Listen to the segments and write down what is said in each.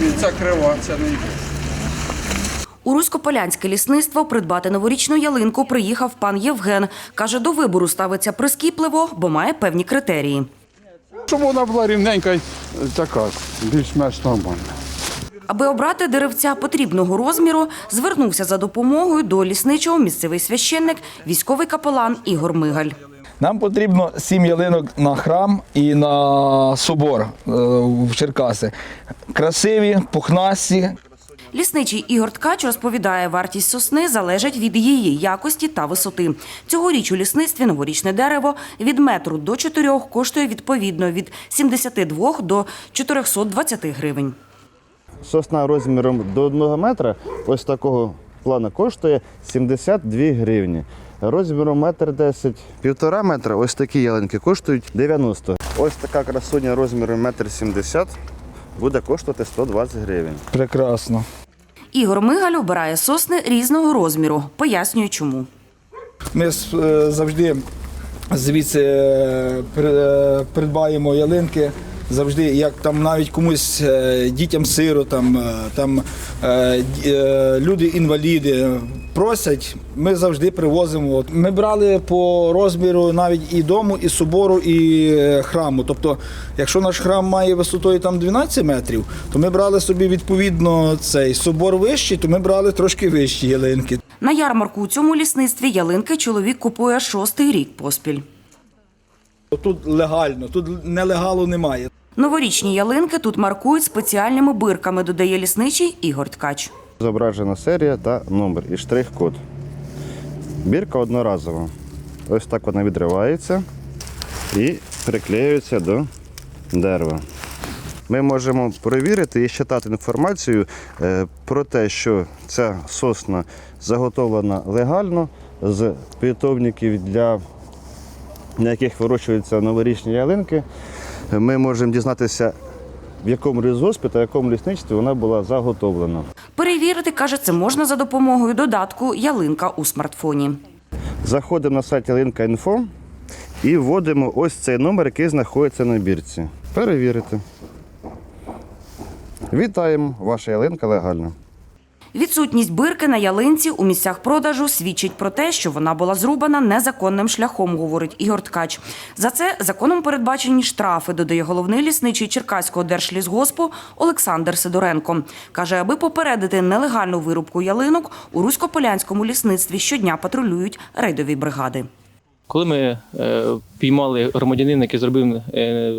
І крива, це не йде. У Руськополянське лісництво придбати новорічну ялинку приїхав пан Євген. Каже, до вибору ставиться прискіпливо, бо має певні критерії. Щоб вона була рівненька, й така, більш-менш нормальна. Аби обрати деревця потрібного розміру, звернувся за допомогою до лісничого місцевий священник, військовий капелан Ігор Мигаль. Нам потрібно сім ялинок на храм і на собор е, в Черкаси. Красиві, пухнасті. Лісничий Ігор Ткач розповідає, вартість сосни залежить від її якості та висоти. Цьогоріч у лісництві новорічне дерево від метру до чотирьох коштує відповідно від 72 до 420 гривень. Сосна розміром до 1 метра ось такого плану коштує 72 гривні. Розміром метр 10, півтора метра, ось такі ялинки коштують 90. Ось така красуня розміром метр 70 буде коштувати 120 гривень. Прекрасно. Ігор Мигаль обирає сосни різного розміру. Пояснює, чому. Ми е, завжди звідси е, е, придбаємо ялинки. Завжди, як там навіть комусь е, дітям сиротам, е, там ді- е, люди інваліди просять, ми завжди привозимо. Ми брали по розміру навіть і дому, і собору, і храму. Тобто, якщо наш храм має висотою там 12 метрів, то ми брали собі відповідно цей собор вищий, то ми брали трошки вищі ялинки. На ярмарку у цьому лісництві ялинки чоловік купує шостий рік поспіль. Тут легально, тут нелегалу немає. Новорічні ялинки тут маркують спеціальними бирками, додає лісничий Ігор Ткач. Зображена серія та номер і штрих-код. Бірка одноразова. Ось так вона відривається і приклеюється до дерева. Ми можемо перевірити і считати інформацію е, про те, що ця сосна заготовлена легально з питомників, для, на яких вирощуються новорічні ялинки. Ми можемо дізнатися, в якому лісгоспі та в якому лісничестві вона була заготовлена. Перевірити, каже, це можна за допомогою додатку Ялинка у смартфоні. Заходимо на сайт ялинка.інфо і вводимо ось цей номер, який знаходиться на бірці. Перевірити. Вітаємо, ваша ялинка легальна. Відсутність бирки на ялинці у місцях продажу свідчить про те, що вона була зрубана незаконним шляхом, говорить Ігор Ткач. За це законом передбачені штрафи, додає головний лісничий Черкаського держлісгоспу Олександр Сидоренко. Каже, аби попередити нелегальну вирубку ялинок, у Руськополянському лісництві щодня патрулюють рейдові бригади. Коли ми е, піймали громадянина, який зробив е,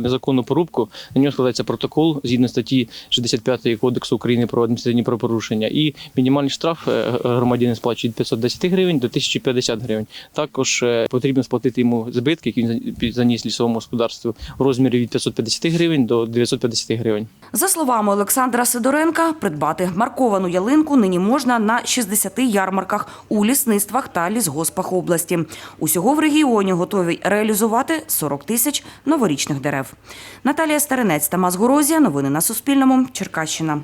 незаконну порубку, на нього складається протокол згідно статті 65 Кодексу України про адміністративні правопорушення. І мінімальний штраф е, громадянин сплачує від 510 гривень до 1050 гривень. Також потрібно сплатити йому збитки, які він заніс лісовому господарству у розмірі від 550 гривень до 950 гривень. За словами Олександра Сидоренка, придбати марковану ялинку нині можна на 60 ярмарках у лісництвах та лісгоспах області. Усього в регіоні готові реалізувати 40 тисяч новорічних дерев. Наталія Старинець, Тамас Горозія. Новини на Суспільному. Черкащина.